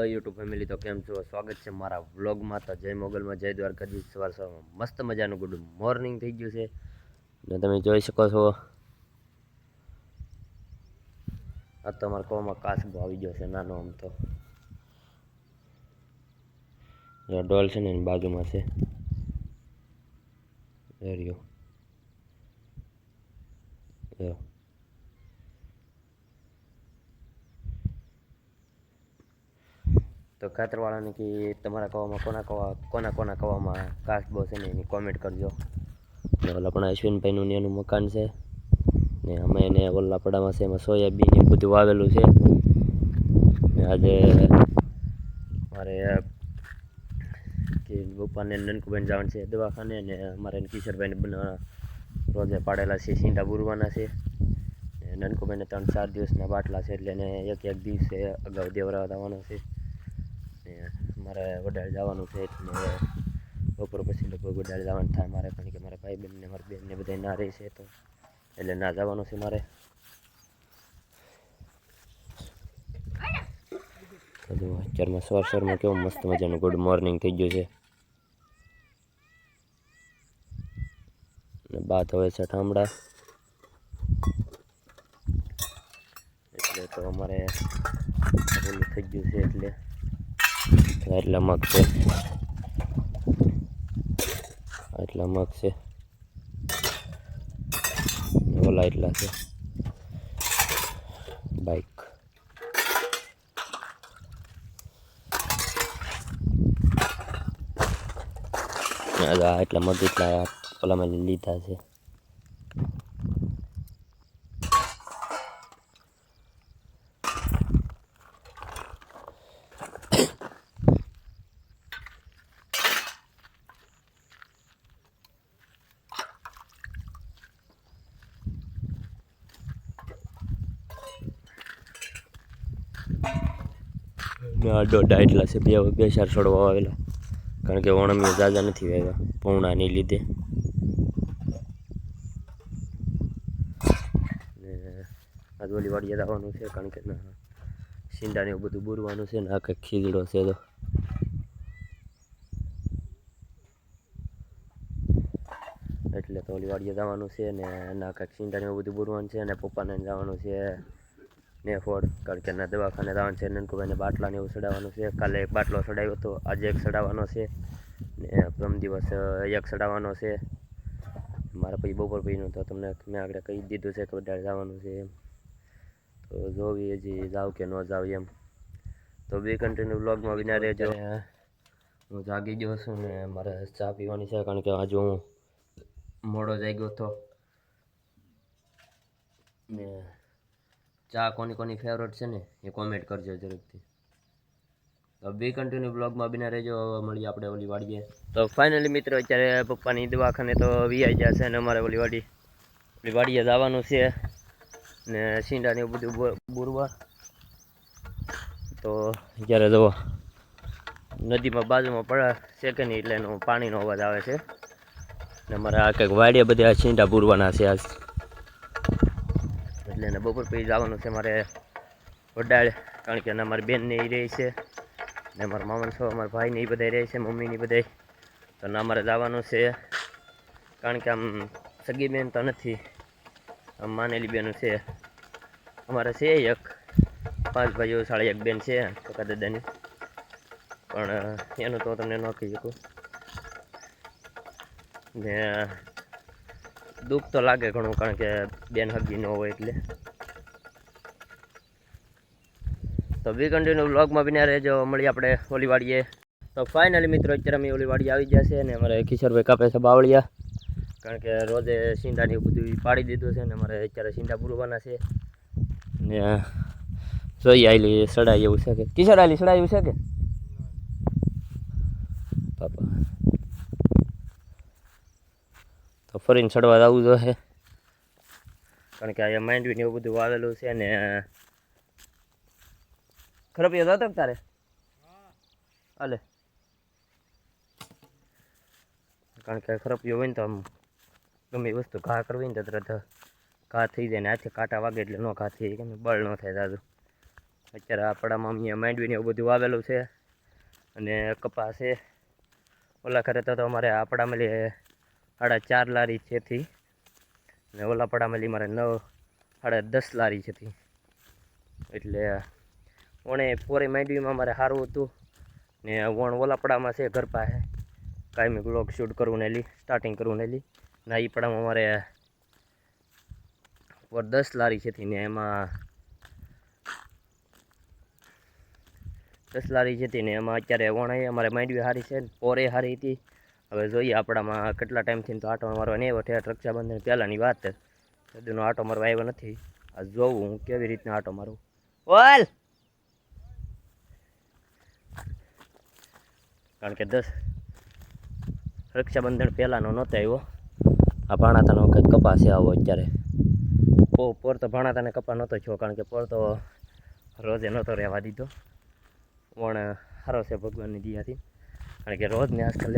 Hello YouTube family તો કેમ છો? સ્વાગત છે મારા વ્લોગમાં તો જય મોગલમાં, જય દ્વારકાજી સવાર સવારમાં મસ્ત મજાનું ગુડ મોર્નિંગ થઈ ગયું છે. ને તમે જોઈ શકો છો, આ તો અમારા કોમાં કાસબો આવી ગયો છે, નાનો આમ તો. ડોલ છે ને એની બાજુમાં છે. રહ્યો જો તો ખાતરવાળાને કે તમારા કવામાં કોના કવા, કોના કોના કવામાં કાચબો છે ને એની કોમેન્ટ કરજો. ને ઓલા પણ અશ્વિનભાઈનું એનું મકાન છે. ને અમે એને ઓલાપડામાં છે, એમાં સોયાબીન એ બધું વાવેલું છે. ને આજે મારે, કે પપ્પાને નનકુબેન જવાનું છે દવાખાને ને અમારે કિશોરભાઈને બનાવવા રોજે પાડેલા છે, સીંડા બુરવાના છે. નનકુબેને ત્રણ ચાર દિવસના બાટલા છે એટલે એને એક એક દિવસે અગાઉ દેવરાવા આવવાનો છે. ને મારે વડાળ જવાનું છે, એટલે બપોર પછી લગભગ વડાળ જવાનું થાય મારે, કારણ કે મારા ભાઈ બહેનને, મારી બેનને બધા ના રહી છે તો એટલે ના જવાનું છે મારે. બધું અત્યારમાં સવાર સવારમાં કેવું મસ્ત મજાનું ગુડ મોર્નિંગ થઈ ગયું છે. ને બાત હવે છે ઠામડા. એટલે તો અમારે થઈ ગયું છે એટલે એટલા મગ છે એટલા મગ છે ઓલા એટલા છે બાઈક એટલા મગ એટલા ઓલામાં લીધા છે ને આ દોઢા એટલા છે, બે બે ચાર છોડવા આવેલા. કારણ કે ઓણમીએ જાજા નથી વાવ્યા પૌણાની લીધે. ઓલી વાડીએ જવાનું છે, કારણ કે ના સીંડાને એવું બધું બુરવાનું છે, ને આ કંઈક ખીજડો છે તો. એટલે તો ઓલી વાડીએ જવાનું છે, ને ના, કંઈક સીંડાને એવું બધું બુરવાનું છે અને પપ્પાને જવાનું છે. ને ફોડ કારણ કે એના દવાખાને જવાનું છે નનકુભાઈને બાટલાને એવું ચડાવવાનું છે. કાલે એક બાટલો ચડાવ્યો હતો આજે એક ચડાવવાનો છે. ને પ્રમ દિવસ એક ચડાવવાનો છે. મારા પછી બપોર પછીનું તો તમને મેં આગળ કહી દીધું છે કે વધારે જવાનું છે એમ. તો જોવી હજી જાવ કે ન જાવ એમ. તો બે કન્ટિન્યુ બ્લોગમાં વિના રહેજો. હું. જાગી ગયો છું ને મારે ચા પીવાની છે કારણ કે આજે હું મોડો જાગ્યો હતો. ને ચા કોની કોની ફેવરેટ છે ને, એ કોમેન્ટ કરજો જરૂરથી. તો બી કન્ટિન્યુ બ્લોગમાં બિના રહેજો મળીએ આપણે ઓલી વાડીએ. તો ફાઇનલી મિત્રો, અત્યારે પપ્પાની દવાખાને તો વીઆઈ ગયા છે ને અમારે ઓલી વાડી. ઓલી વાડીએ જવાનું છે ને સીંડાને બધું બુરવા. તો જ્યારે જવો નદીમાં બાજુમાં પડે નહીં એટલે એનો પાણીનો અવાજ આવે છે. ને અમારે આ કંઈક વાડીએ બધા સીંડા બુરવાના છે આજ. એટલે એને બપોર પછી જવાનું છે મારે વડાળ, કારણ કે એના મારી બેનને એ રહે છે. ને મારા મામાને છો મારા ભાઈને એ બધા રહે છે મમ્મીની બધા તો ના મારે જવાનું છે. કારણ કે આમ સગી બેન તો નથી. આમ માનેલી બેનો છે. અમારે છે એક, પાંચ ભાઈઓ, સાડી એક બેન છે, કાકા દાદાની. પણ, એનું તો તમને ન કહી શકું. ને દુઃખ તો લાગે ઘણું કારણ કે બેન હગી ન હોય એટલે. તો બી કન્ટિન્યુ બ્લોગમાં બિના રહેજો. મળીએ આપણે ઓલી વાડીએ તો ફાઇનલી મિત્રો અત્યારે અમે ઓલીવાડી આવી ગયા છે ને અમારે કિશોરભાઈ કાપે છે બાવળિયા. કારણ કે રોજે સીંડાને બધું પાડી દીધું છે ને અમારે અત્યારે સીંડા પૂરવાના છે. ને જોઈએ આવેલી સડાઈ એવું છે કે? કિશોર આયલી સડાઈ એવું છે કે? પાપા તો ફરીને ચડવા આવવું જોઈએ. કારણ કે અહીંયા માંડવીને એવું બધું વાવેલું છે ને, ખરપિયો હતો તારે? હાલે. કારણ કે ખરપિયો હોય ને તો આમ ગમે વસ્તુ ઘા કરવી ને તો ઘા થઈ જાય ને હાથે કાંટા વાગે એટલે ન ઘા થઈ કેમ બળ ન થાય દાદુ. અત્યારે આપણામાં અહીંયા માંડવીને એવું બધું વાવેલું છે અને કપાસ છે. ઓલા ખરે તો અમારે આપણામાં સાડા ચાર લારી છેથી. અને ઓલા પડામાં મારે નવ સાડા દસ લારી છેથી. એટલે ઓણે પોરે માંડવીમાં મારે સારું હતું. ને વણ ઓલાપડામાં છે ઘર પાસે. કાયમી બ્લોગ શૂટ કરવું ને લી સ્ટાર્ટિંગ કરવું ને લી. ના એ પડામાં મારે પર દસ લારી છે ને એમાં દસ લારી છે ને એમાં અત્યારે વણાઈ અમારે માંડવી સારી છે ને, પોરે સારી હતી. હવે જોઈએ આપણામાં કેટલા ટાઈમથી તો આટો મારવા નહીં આવ્યો ઠેઠ રક્ષાબંધન પહેલાંની વાત સદીનો આટો મારવા આવ્યો નથી. આ જોવું હું કેવી રીતના આટો મારું. ઓલ કારણ કે દસ રક્ષાબંધન પહેલાંનો નહોતો આવ્યો. આ ભાણાતાનો કંઈક કપાસ આવો અત્યારે. પોર તો ભાણાતાને કપા નહોતો છો કારણ કે પોર તો રોજે નહોતો રહેવા દીધો. પણ સારો છે ભગવાનની દિયાથી. કારણ કે રોજને આજકાલ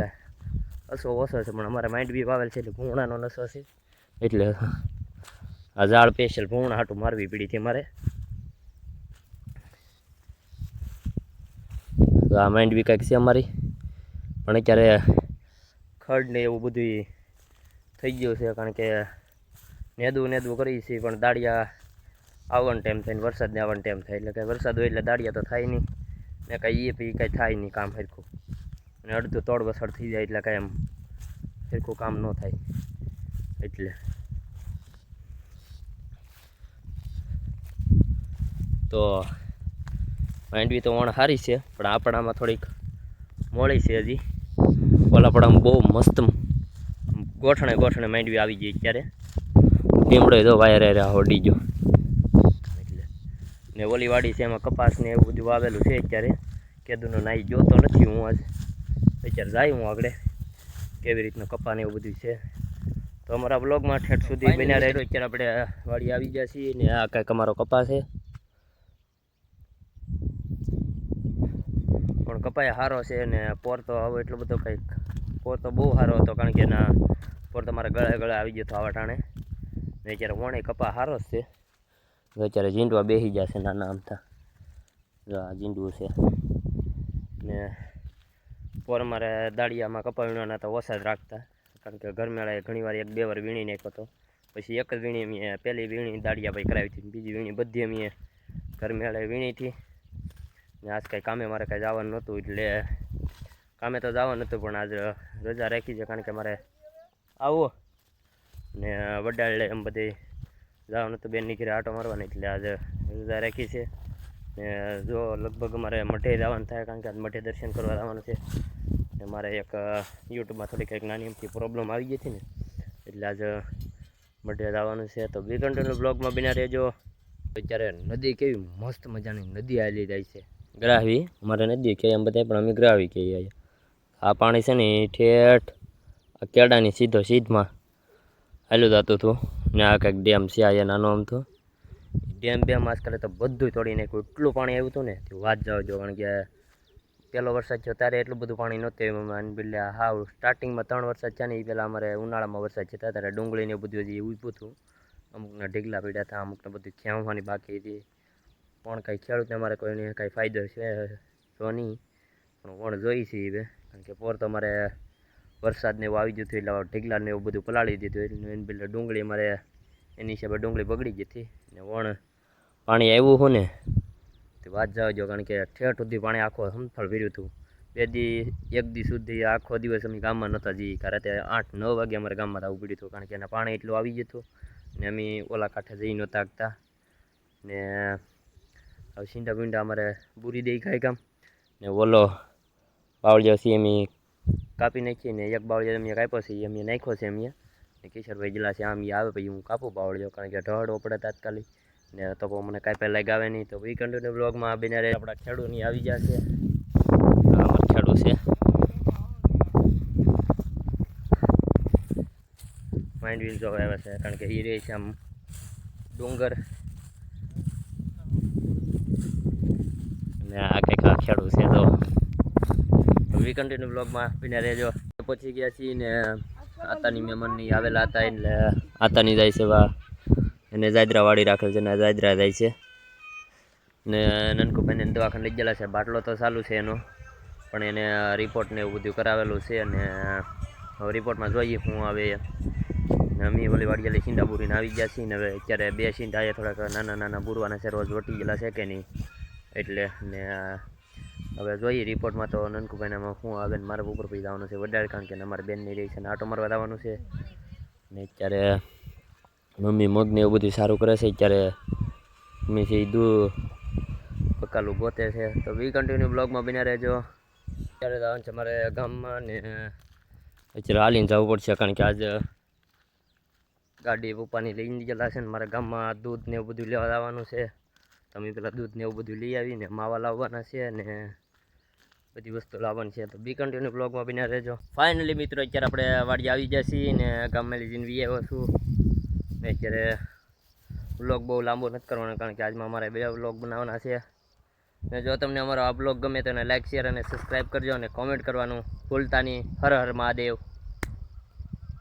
અસો ઓછો છે, પણ અમારે માઇન્ડ બી વાવેલ છે એટલે ભૂણાનો નસો છે. એટલે આ ઝાડ સ્પેશિયલ ભૂણા હાટું મારવી પડી હતી મારે. આ માઇન્ડ બી કંઈક છે અમારી. પણ અત્યારે ખડ ને એવું બધું થઈ ગયું છે, કારણ કે નેદવું નેદવું કરી છે, પણ દાળિયા આવવાનો ટાઈમ થાય ને વરસાદને આવવાનો ટાઈમ થાય. એટલે કે વરસાદ હોય એટલે દાળિયા તો થાય નહીં. ને કાંઈ એ પછી કાંઈ થાય નહીં કામ સરખું અને અડધું તોડ વસડ થઈ જાય એટલે કાંઈ એમ સરખું કામ ન થાય. એટલે. તો માંડવી તો વણ સારી છે, પણ આપણામાં થોડીક મોડી છે હજી. ઓલાપડામાં બહુ મસ્ત ગોઠણે ગોઠણે માંડવી આવી ગઈ અત્યારે. લીમડો તો વાયર વાયર હોડી ગયો. એટલે. ને ઓલી વાડી છે એમાં કપાસ ને એવું બધું વાવેલું છે અત્યારે. કેદુનો નાઈ જોતો નથી હું આજ. અત્યારે જાય હું આગળ. કેવી રીતનું કપા ને એવું બધું છે. તો અમારા બ્લોગમાં ઠેઠ સુધી બન્યા રહેલો અત્યારે આપણે વાડી આવી ગયા છીએ ને આ કંઈક અમારો કપા છે. પણ કપાય સારો છે ને પોર તો હવે એટલો બધો કંઈક પોર તો બહુ સારો હતો કારણ કે ના પોર તો મારા ગળે ગળે આવી ગયો હતો આવા ટાણે. ને અત્યારે વણે કપા સારો જ છે. અત્યારે ઝીંડવા બેસી જશે નાના આમથા જો આ ઝીંડવું છે. ને પોર અમારે દાળિયામાં કપા વીણવાના તો ઓછા જ રાખતા. કારણ કે ઘરમેળાએ ઘણીવાર એક બે વાર વીણી નાખ્યો હતો પછી એક જ વીણી મેં પહેલી વીણી દાળિયા ભાઈ કરાવી હતી બીજી વીણી બધી અમે ઘરમેળાએ વીણી હતી. ને આજ કાંઈ કામે મારે કાંઈ જવાનું નહોતું એટલે કામે તો જવાનું નહોતું પણ આજ રજા રાખી છે કારણ કે મારે આવો. ને વડાળે એમ બધી જવાનું હતું બેનની ઘરે આટો મારવાની એટલે આજે રજા રાખી છે. ને જો લગભગ મારે મઠે જવાનું થાય, કારણ કે આજ મઠે દર્શન કરવા જવાનું છે. ને મારે એક યુટ્યુબમાં થોડી કંઈક નાની એમથી પ્રોબ્લેમ આવી ગઈ હતી ને, એટલે આજે મઠે જવાનું છે. તો બી બ્લોગમાં બિના રહેજો. અત્યારે નદી કેવી મસ્ત મજાની નદી આવેલી જાય છે. ગ્રાહવી અમારે નદી કહીએ એમ બધા પણ અમે ગ્રાહવી કહીએ. આ પાણી છે ને ઠેઠ, આ કેળાની સીધો સીધમાં. હાલ્યું જતું હતું ને આ કંઈક ડેમ છે આ નાનો આમથો ડેમ બેમ આજકાલ તો બધું તોડી નાખ્યું. એટલું પાણી આવ્યું હતું ને, તે વાત જાવ જો, કારણ કે પહેલો વરસાદ થયો ત્યારે એટલું બધું પાણી નહોતું આવ્યું. હા સ્ટાર્ટિંગમાં ત્રણ વરસાદ છે ને એ પહેલાં અમારે ઉનાળામાં વરસાદ છે ત્યારે ડુંગળી ને બધું હજી ઊભું હતું. અમુકના ઢીગલા પડ્યા હતા, અમુકને બધું ખેવવાની બાકી હતી. પણ કાંઈ ખેડૂતને અમારે કોઈને કાંઈ ફાયદો છે જો નહીં. પણ વણ જોઈ છે હવે, કારણ કે પોર તો અમારે વરસાદને એવું આવી ગયું એટલે ઢીગલાને એવું બધું પલાળી દીધું એટલે ડુંગળી અમારે એની હિસાબે ડુંગળી બગડી ગઈ ને વણ પાણી આવ્યું હોય ને, તે વાત જાવ જો કારણ કે ઠેઠ સુધી પાણી આખો હમફળ ભર્યું હતું. બે દી, એક દી સુધી આખો દિવસ અમે ગામમાં નહોતા જઈએ. કારણ કે આઠ, નવ વાગે અમારે ગામમાં આવવું પડ્યું હતું, કારણ કે એના પાણી એટલું આવી હતું. ને અમે ઓલા કાંઠે જઈ નહોતા આગતા ને હવે સીંડા બીંડા અમારે બુરી દઈ ખાઈ ગામ. ને ઓલો બાવળિયો છે એમ કાપી નાખીએ ને એક બાવળિયો અમે કાપ્યો છે, એ અમે નાખ્યો છે અમે. ને કિશોરભાઈ જિલ્લા છે, આમ આવે, પછી હું કાપું બાવળિયો, કારણ કે ઢળો પડે તાત્કાલિક. ને તો પણ મને કાંઈ પહેલાં આવે નહીં. તો વી કન્ટિન્યુ બ્લોગમાં આવીને રહે આપણા ખેડૂતની આવી જશે અમારું ખેડૂત છે. માઇન્ડ વિલ જોવા આવે છે, કારણ કે એ રહે છે આમ ડુંગર. અને આ કંઈક આ ખેડૂત છે, તો વી કન્ટિન્યુ બ્લોગમાં આવીને રહેજો. પહોંચી ગયા છીએ ને આતાની મહેમાનની આવેલા હતા એટલે આતાની જાય છે વા એને જાદરા વાળી રાખેલ છે ને જાદરા જાય છે. ને નનકુભાઈને દવાખાને લઈ ગયેલા છે. બાટલો તો ચાલુ છે એનો. પણ એને રિપોર્ટ ને એવું બધું કરાવેલું છે અને હવે રિપોર્ટમાં જોઈએ હું આવે. અમે ઓલી વાડિયાલી સીંડા બુરીને આવી ગયા છીએ ને હવે અત્યારે બે સીંડા એ થોડાક નાના નાના બુરવાના છે. રોજ વટી ગયેલા છે કે નહીં? એટલે ને હવે જોઈએ રિપોર્ટમાં તો નનકુભાઈનામાં શું આવે ને મારે ઉપર પછી જવાનું છે વડાડ કારણ કે અમારે બેનની રહી છે ને આટો મારવા જવાનું છે. ને અત્યારે મમ્મી મગને એવું બધું સારું કરે છે, અત્યારે મમ્મી છે દૂધ પકાલું ગોતે છે. તો વી કન્ટિન્યુ બ્લોગમાં બિના રહેજો. અત્યારે જવાનું છે મારે ગામમાં ને અત્યારે હાલીને જવું પડશે, કારણ કે આજે ગાડી પપ્પાની લઈને ગયેલા છે ને મારા ગામમાં દૂધ ને એવું બધું લેવા જવાનું છે. તમે પેલા દૂધ ને એવું બધું લઈ આવીને માવા લાવવાના છે ને બધી વસ્તુ લાવવાની છે. તો બી કન્ટિન્યુ બ્લોગમાં બિના રહેજો. ફાઇનલી મિત્રો, અત્યારે આપણે વાડી આવી ગયા છીએ ને ગામમાં લઈને વી આવ્યો છું. અત્યારે બ્લોગ બહુ લાંબો નથી કરવાનો કારણ કે આજમાં અમારે બે બ્લોગ બનાવવાના છે. ને જો તમને અમારો આ બ્લોગ ગમે તો એને લાઈક શેર અને સબસ્ક્રાઈબ કરજો અને કોમેન્ટ કરવાનું ભૂલતા નહીં. હર હર મહાદેવ.